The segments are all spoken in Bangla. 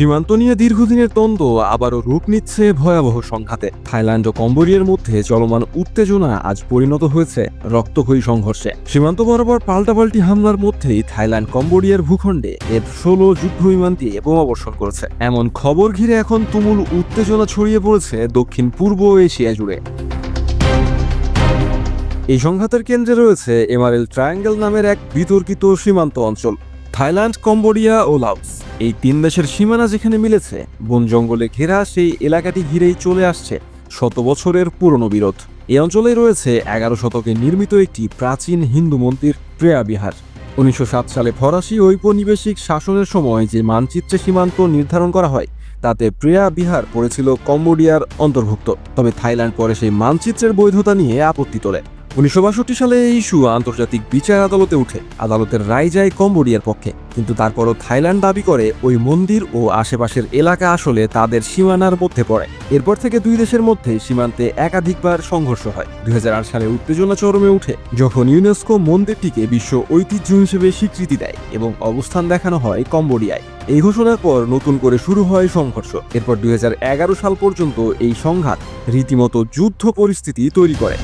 সীমান্ত নিয়ে দীর্ঘদিনের দ্বন্দ্ব আবারও রূপ নিচ্ছে ভয়াবহ সংঘাতে। থাইল্যান্ড ও কম্বোডিয়ার মধ্যে চলমান উত্তেজনা আজ পরিণত হয়েছে রক্তক্ষয়ী সংঘর্ষে। সীমান্ত বরাবর পাল্টাপাল্টি হামলার মধ্যেই থাইল্যান্ড কম্বোডিয়ার ভূখণ্ডে এর ষোলো যুদ্ধ বিমান দিয়ে বোমাবর্ষণ করেছে। এমন খবর ঘিরে এখন তুমুল উত্তেজনা ছড়িয়ে পড়েছে দক্ষিণ পূর্ব এশিয়া জুড়ে। এই সংঘাতের কেন্দ্রে রয়েছে এমআরএল ট্রায়াঙ্গেল নামের এক বিতর্কিত সীমান্ত অঞ্চল। থাইল্যান্ড, কম্বোডিয়া ও লাওস। এই তিন দেশের সীমানা যেখানে মিলেছে, বন জঙ্গলে ঘেরা সেই এলাকাটি ঘিরেই চলে আসছে শত বছরের পুরনো বিরোধ। এই অঞ্চলে রয়েছে এগারো শতকে নির্মিত একটি প্রাচীন হিন্দু মন্দির, প্রেয়া বিহার। উনিশশো সালে ফরাসি ঔপনিবেশিক শাসনের সময় যে মানচিত্রে সীমান্ত নির্ধারণ করা হয়, তাতে প্রেয়া বিহার পড়েছিল কম্বোডিয়ার অন্তর্ভুক্ত। তবে থাইল্যান্ড পরে সেই মানচিত্রের বৈধতা নিয়ে আপত্তি তোলে। উনিশশো বাষট্টি সালে এই ইস্যু আন্তর্জাতিক বিচার আদালতে উঠে। আদালতের রায় যায় কম্বোডিয়ার পক্ষে। কিন্তু তারপরও থাইল্যান্ড দাবি করে, ওই মন্দির ও আশেপাশের এলাকা আসলে তাদের সীমানার মধ্যে পড়ে। এরপর থেকে দুই দেশের মধ্যে সীমান্তে একাধিকবার সংঘর্ষ হয়। দুই সালে উত্তেজনা চরমে উঠে, যখন ইউনেস্কো মন্দিরটিকে বিশ্ব ঐতিহ্য হিসেবে স্বীকৃতি দেয় এবং অবস্থান দেখানো হয় কম্বোডিয়ায়। এই ঘোষণার পর নতুন করে শুরু হয় সংঘর্ষ। এরপর দুই হাজার এগারো সাল পর্যন্ত এই সংঘাত রীতিমতো যুদ্ধ পরিস্থিতি তৈরি করে।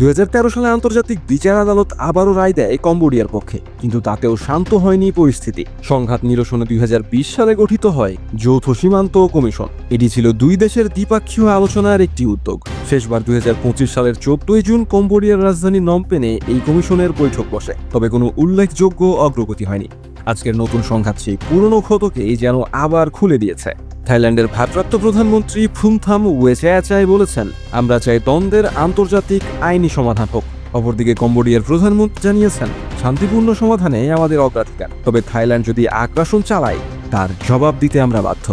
দুই হাজার তেরো সালে আন্তর্জাতিক বিচার আদালত আবারও রায় দেয় কম্বোডিয়ার পক্ষে, কিন্তু তাতেও শান্ত হয়নি পরিস্থিতি। সংঘাত নিরসনে দুই হাজার বিশ সালে গঠিত হয় যৌথ সীমান্ত কমিশন। এটি ছিল দুই দেশের দ্বিপাক্ষীয় আলোচনার একটি উদ্যোগ। শেষবার দুই হাজার পঁচিশ সালের চোদ্দই জুন কম্বোডিয়ার রাজধানী নমপেনে এই কমিশনের বৈঠক বসে, তবে কোনো উল্লেখযোগ্য অগ্রগতি হয়নি। আজকের নতুন সংঘাত সেই পুরনো ক্ষতকেই যেন আবার খুলে দিয়েছে। থাইল্যান্ডের ভারপ্রাপ্ত প্রধানমন্ত্রী ফুমথাম ওয়েচায়াচাই বলেছেন, আমরা চাই দ্বন্দ্বের আন্তর্জাতিক আইনি সমাধান হোক। অপরদিকে কম্বোডিয়ার প্রধানমন্ত্রী জানিয়েছেন, শান্তিপূর্ণ সমাধানে আমাদের অগ্রাধিকার, তবে থাইল্যান্ড যদি আগ্রাসন চালায়, তার জবাব দিতে আমরা বাধ্য।